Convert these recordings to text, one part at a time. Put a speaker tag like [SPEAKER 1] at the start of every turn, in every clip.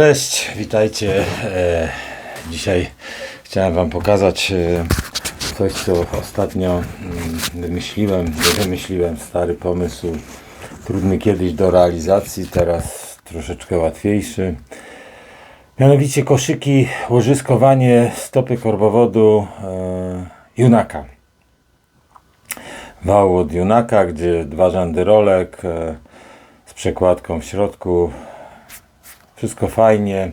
[SPEAKER 1] Cześć, witajcie. E, dzisiaj chciałem Wam pokazać e, coś, co ostatnio mm, wymyśliłem. Wymyśliłem stary pomysł, trudny kiedyś do realizacji, teraz troszeczkę łatwiejszy. Mianowicie koszyki, łożyskowanie stopy korbowodu e, junaka. Wał od junaka, gdzie dwa rzędy rolek z przekładką w środku. Wszystko fajnie.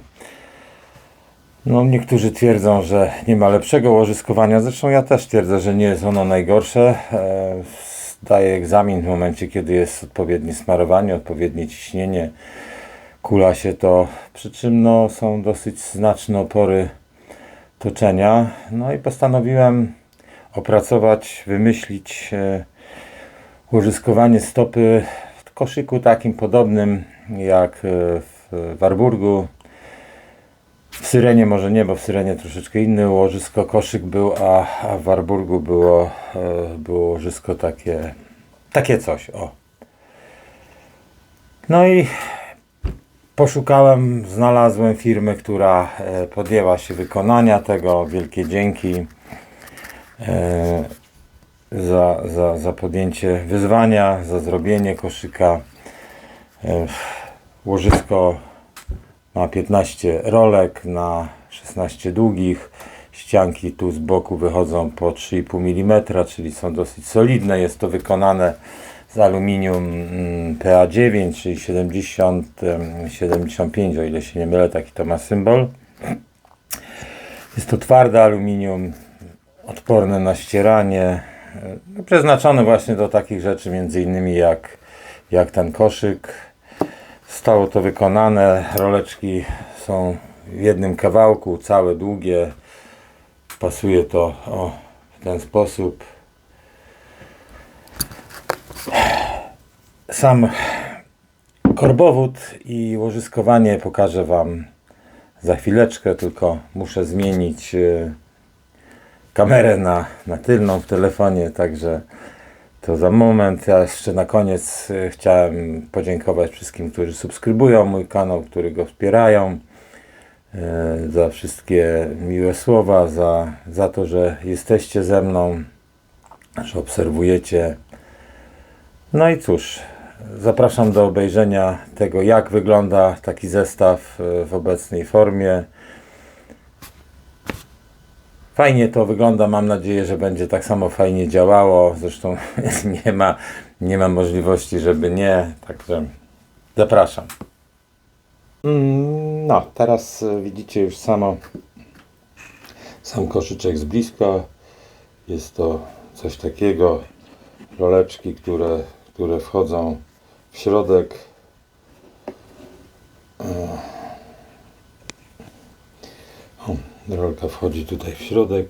[SPEAKER 1] No, niektórzy twierdzą, że nie ma lepszego łożyskowania. Zresztą ja też twierdzę, że nie jest ono najgorsze. E, Zdaję egzamin w momencie, kiedy jest odpowiednie smarowanie, odpowiednie ciśnienie. Kula się to, przy czym no, są dosyć znaczne opory toczenia. No i postanowiłem opracować, wymyślić e, łożyskowanie stopy w koszyku takim podobnym jak e, w Warburgu. W Syrenie może nie, bo w Syrenie troszeczkę inny łożysko koszyk był, a, a w Warburgu było, e, było łożysko takie, takie coś. O. No i poszukałem, znalazłem firmę, która e, podjęła się wykonania tego. Wielkie dzięki e, za, za, za podjęcie wyzwania, za zrobienie koszyka. Łożysko ma 15 rolek na 16 długich. Ścianki tu z boku wychodzą po 3,5 mm, czyli są dosyć solidne. Jest to wykonane z aluminium mm, PA9, czyli 70, em, 75, o ile się nie mylę, taki to ma symbol. Jest to twarde aluminium, odporne na ścieranie, e, przeznaczone właśnie do takich rzeczy, między innymi jak, jak ten koszyk. Zostało to wykonane, roleczki są w jednym kawałku, całe długie. Pasuje to o, w ten sposób. Sam korbowód i łożyskowanie pokażę Wam za chwileczkę, tylko muszę zmienić e, kamerę na, na tylną w telefonie, także to za moment. Ja jeszcze na koniec e, chciałem podziękować wszystkim, którzy subskrybują mój kanał, którzy go wspierają, e, za wszystkie miłe słowa, za, za to, że jesteście ze mną, że obserwujecie. No i cóż, zapraszam do obejrzenia tego, jak wygląda taki zestaw e, w obecnej formie. Fajnie to wygląda, mam nadzieję, że będzie tak samo fajnie działało. Zresztą nie ma, nie ma możliwości, żeby nie, także zapraszam. Mm, No, teraz e, widzicie już samo sam koszyczek z bliska. Jest to coś takiego, roleczki, które, które wchodzą w środek. Rolka wchodzi tutaj w środek.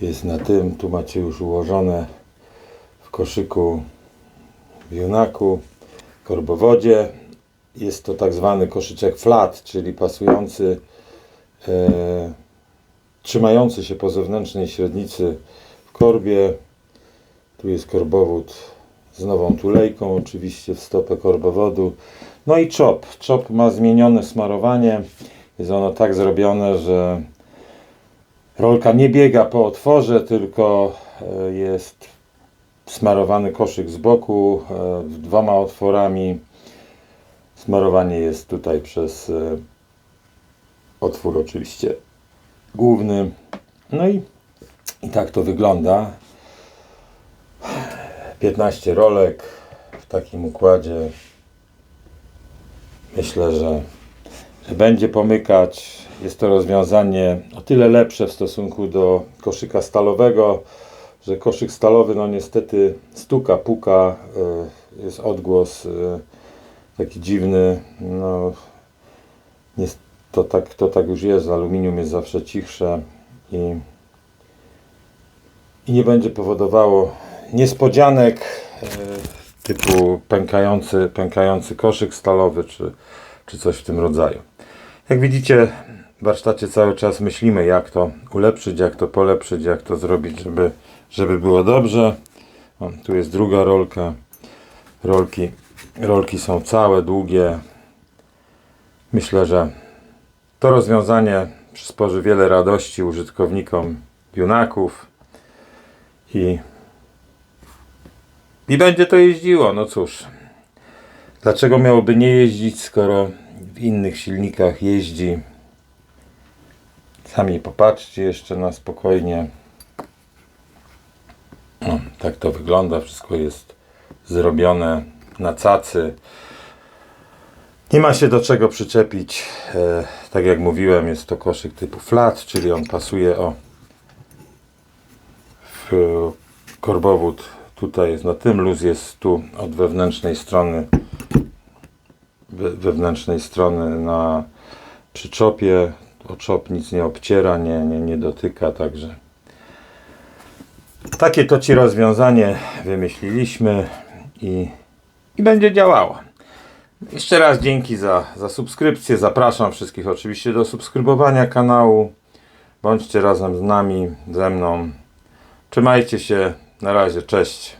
[SPEAKER 1] Jest na tym. Tu macie już ułożone w koszyku w junaku, korbowodzie. Jest to tak zwany koszyczek flat, czyli pasujący, e, trzymający się po zewnętrznej średnicy w korbie. Tu jest korbowód z nową tulejką, oczywiście w stopę korbowodu. No i czop. Czop ma zmienione smarowanie. Jest ono tak zrobione, że rolka nie biega po otworze, tylko e, jest smarowany koszyk z boku e, dwoma otworami. Smarowanie jest tutaj przez e, otwór oczywiście główny. No i, i tak to wygląda. 15 rolek w takim układzie. Myślę, że, że będzie pomykać. Jest to rozwiązanie o tyle lepsze w stosunku do koszyka stalowego, że koszyk stalowy, no niestety stuka, puka, y, jest odgłos y, taki dziwny. No, to, tak, to tak już jest. Aluminium jest zawsze cichsze i, i nie będzie powodowało niespodzianek e, typu pękający, pękający koszyk stalowy czy, czy coś w tym rodzaju. Jak widzicie, w warsztacie cały czas myślimy, jak to ulepszyć, jak to polepszyć, jak to zrobić, żeby, żeby było dobrze. O, tu jest druga rolka. Rolki, rolki są całe, długie. Myślę, że To rozwiązanie przysporzy wiele radości użytkownikom Junaków i, i będzie to jeździło. No cóż, dlaczego miałoby nie jeździć, skoro innych silnikach jeździ? Sami popatrzcie jeszcze na spokojnie. No, tak to wygląda. Wszystko jest zrobione na cacy. Nie ma się do czego przyczepić. E, tak jak mówiłem, jest to koszyk typu flat, czyli on pasuje o w korbowód tutaj jest na tym, luz jest tu od wewnętrznej strony wewnętrznej strony na przyczopie. O czop nic nie obciera, nie, nie, nie dotyka, także takie to ci rozwiązanie wymyśliliśmy i, i będzie działało. Jeszcze raz dzięki za, za subskrypcję. Zapraszam wszystkich oczywiście do subskrybowania kanału. Bądźcie razem z nami, ze mną. Trzymajcie się. Na razie, cześć.